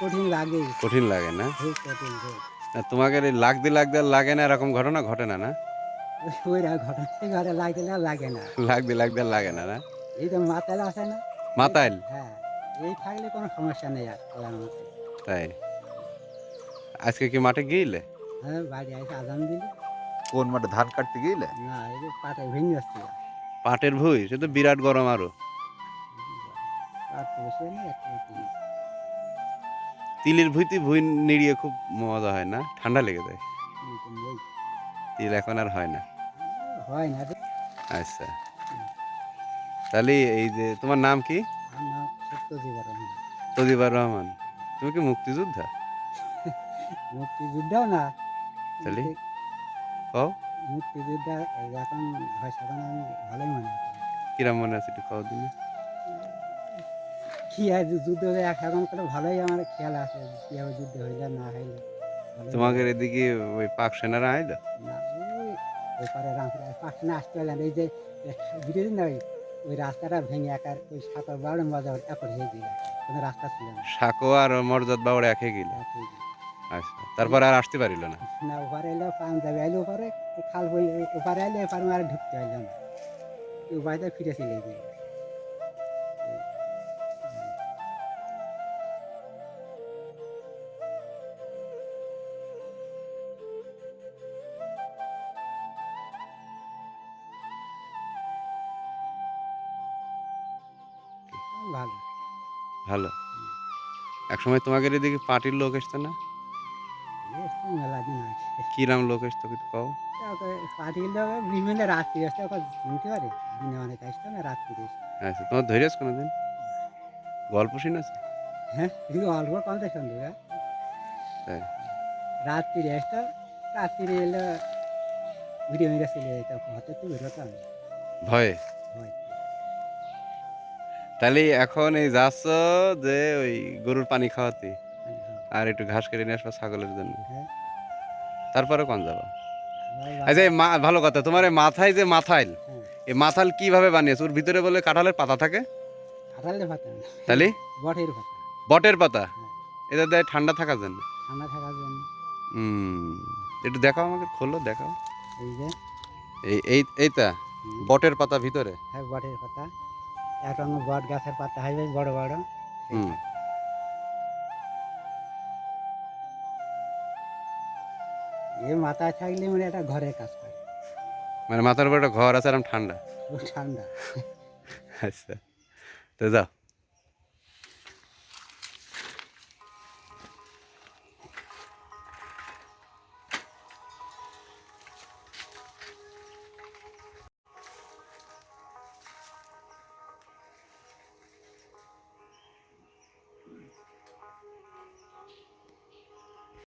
কঠিন লাগে। কঠিন লাগে না? খুব না, তোমাকে লাগতে লাগতে আর লাগে না এরকম ঘটনা ঘটে না না? ওই ঘটনা ঘরে লাগতে না লাগে না। লাগতে লাগতে আর লাগে না না? এই তো মাতাল আছে না? হ্যাঁ এই থাকলে কোনো সমস্যা নেই আর তাই? আজকে কি মাঠে গিয়েলে হ্যাঁ বাড়ি এসে আজান দিলি। কোন মাঠে ধান কাটতে গেলে? না এই যে পাটে ভেঙে আসছিল। পাটের ভুই সে তো বিরাট গরম আরও। তিলের ভুইতে ভুই নিড়িয়ে খুব মজা হয় না? ঠান্ডা লেগে যায়? তিল এখন আর হয় না? হয় না আচ্ছা। তাহলে এই যে তোমার নাম কি? রহমান তুমি কি মুক্তিযোদ্ধা? মুক্তিযুদ্ধও না। তাহলে? কও। মুক্তিযুদ্ধ এখন ভাষা আমি ভালোই মনে করি কিরাম মনে আছে একটু কও দিনে কি আর যুদ্ধ এক এখন করে ভালোই আমার খেয়াল আছে কীভাবে যুদ্ধ হইলে না হইলে তোমাদের এদিকে ওই পাক সেনারা আইলো না ওই ওপারে রামপুরা পাখনা আসতে পারলেন এই যে বিরোধী না ওই রাস্তাটা ভেঙে একার ওই সাঁতার বারো মজা একর হয়ে দিল কোনো রাস্তা ছিল না। সাকো আর মর্যাদ বাবুর একে গেল। হয়ে আচ্ছা তারপর আর আসতে পারিল না? না ওপারে এলে পাঞ্জাবি আইলে ওপারে খাল বই ওপারে আইলে এপারে আর ঢুকতে পারল না। ওই বাড়িতে ফিরে চলে গেল। ভালো। ভালো? একসময় তোমাদের এদিকে পার্টির লোক এসতো না? আছে কিরাম লোক এসতো কিছু কও? পার্টির লোক বিভিন্ন রাত্রি আসতে ওকে শুনতে পারে? দিনে অনেক আসতো না রাত্রি আসতো আচ্ছা তোমার ধৈর্য কোনোদিন? গল্প শুনেছে হ্যাঁ অল্প কমতে শুনতে হ্যাঁ। তাই? রাত্রি আসতো রাত্রি এলো ঘুরে মেরে চলে যেত হতে তো বেরোতাম। ভয়ে? ভয়। তাহলে এখন এই যাচ্ছ যে ওই গরুর পানি খাওয়াতে। আর একটু ঘাস কেটে নিয়ে আসবা ছাগলের জন্য। হ্যাঁ। তারপরে কোন যাব? আচ্ছা এই মা- ভালো কথা তোমার এই মাথায় যে মাথাইল হ্যাঁ, এই মাথাল কীভাবে বানিয়েছে? ওর ভিতরে বলে কাঁঠালের পাতা থাকে? তাহলে? বটের ভাতা বটের পাতা? হ্যাঁ। এটা দেয় ঠান্ডা থাকার জন্য? ঠান্ডা থাকার জন্য। হুম একটু দেখাও আমাকে খোলো দেখাও। এই যে। এই এই এইটা? বটের পাতা ভিতরে? হ্যাঁ বটের পাতা। এক রঙের বট গাছের পাতা হয় বেশ বড় বড়। হুম। এ মাথায় থাকলে মানে একটা ঘরের কাজ করে। মানে মাথার উপর একটা ঘর আছে আর ঠান্ডা? ঠান্ডা। আচ্ছা। তো যাও।